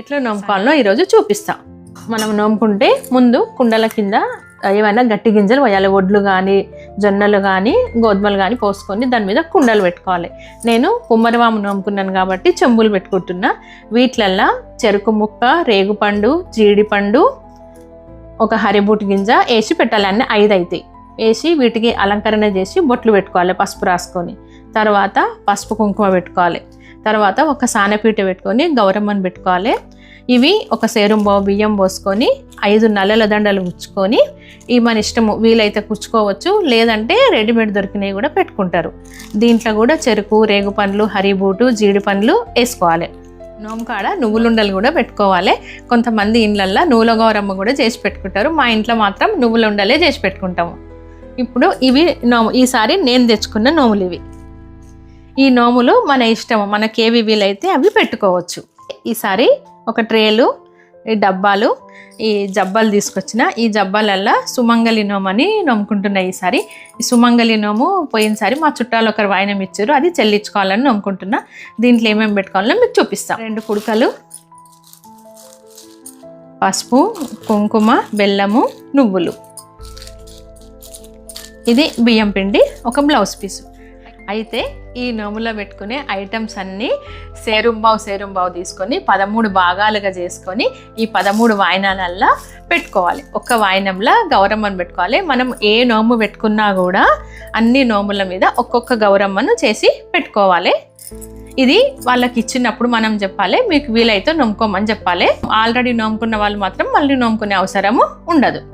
ఎట్లా నోముకోవాలో ఈరోజు చూపిస్తా. మనం నోముకుంటే ముందు కుండల కింద ఏమైనా గట్టి గింజలు పోయాలి వడ్లు కానీ జొన్నలు కానీ గోధుమలు కానీ పోసుకొని దాని మీద కుండలు పెట్టుకోవాలి. నేను కుమ్మరివాము నోముకున్నాను కాబట్టి చెంబులు పెట్టుకుంటున్నా. వీటిలల్లా చెరుకు ముక్క రేగుపండు జీడిపండు ఒక హరిబూటి గింజ వేసి పెట్టాలి. అన్నీ ఐదు అవుతాయి వేసి వీటికి అలంకరణ చేసి బొట్లు పెట్టుకోవాలి పసుపు రాసుకొని. తర్వాత పసుపు కుంకుమ పెట్టుకోవాలి. తర్వాత ఒక సానపీట పెట్టుకొని గౌరమ్మని పెట్టుకోవాలి. ఇవి ఒక సేరుంబావు బియ్యం పోసుకొని ఐదు నల్లల దండలు ఉంచుకొని ఈ మన ఇష్టము వీలైతే కుచ్చుకోవచ్చు లేదంటే రెడీమేడ్ దొరికినవి కూడా పెట్టుకుంటారు. దీంట్లో కూడా చెరుకు రేగు పండ్లు హరిబూటు జీడి పండ్లు వేసుకోవాలి. నోమకాడ నువ్వులుండలు కూడా పెట్టుకోవాలి. కొంతమంది ఇండ్లల్లో నూల గౌరమ్మ కూడా చేసి పెట్టుకుంటారు. మా ఇంట్లో మాత్రం నువ్వులుండలే చేసి పెట్టుకుంటాము. ఇప్పుడు ఇవి నోము ఈసారి నేను తెచ్చుకున్న నోములు ఇవి. ఈ నోములు మన ఇష్టము మనకి ఏవి వీలైతే అవి పెట్టుకోవచ్చు. ఈసారి ఒక ట్రేలు ఈ డబ్బాలు ఈ జబ్బాలు తీసుకొచ్చిన ఈ జబ్బాలల్లో సుమంగలి నోము అని నమ్ముకుంటున్నాయి ఈసారి ఈ సుమంగలి నోము పోయినసారి మా చుట్టాలు ఒకరు వాయినం ఇచ్చారు అది చెల్లించుకోవాలని నమ్ముకుంటున్నా. దీంట్లో ఏమేమి పెట్టుకోవాలో మీకు చూపిస్తాం. రెండు కుడుకలు పసుపు కుంకుమ బెల్లము నువ్వులు. ఇది బియ్యం పిండి ఒక బ్లౌజ్ పీసు. అయితే ఈ నోములో పెట్టుకునే ఐటమ్స్ అన్నీ సేరుంబావు సేరుంబావు తీసుకొని పదమూడు భాగాలుగా చేసుకొని ఈ పదమూడు వాయినాలల్లా పెట్టుకోవాలి. ఒక్క వాయినంలో గౌరమ్మను పెట్టుకోవాలి. మనం ఏ నోము పెట్టుకున్నా కూడా అన్ని నోముల మీద ఒక్కొక్క గౌరమ్మను చేసి పెట్టుకోవాలి. ఇది వాళ్ళకి ఇచ్చినప్పుడు మనం చెప్పాలి మీకు వీలైతే నొమ్ముకోమని చెప్పాలి. ఆల్రెడీ నోముకున్న వాళ్ళు మాత్రం మళ్ళీ నోముకునే అవసరము ఉండదు.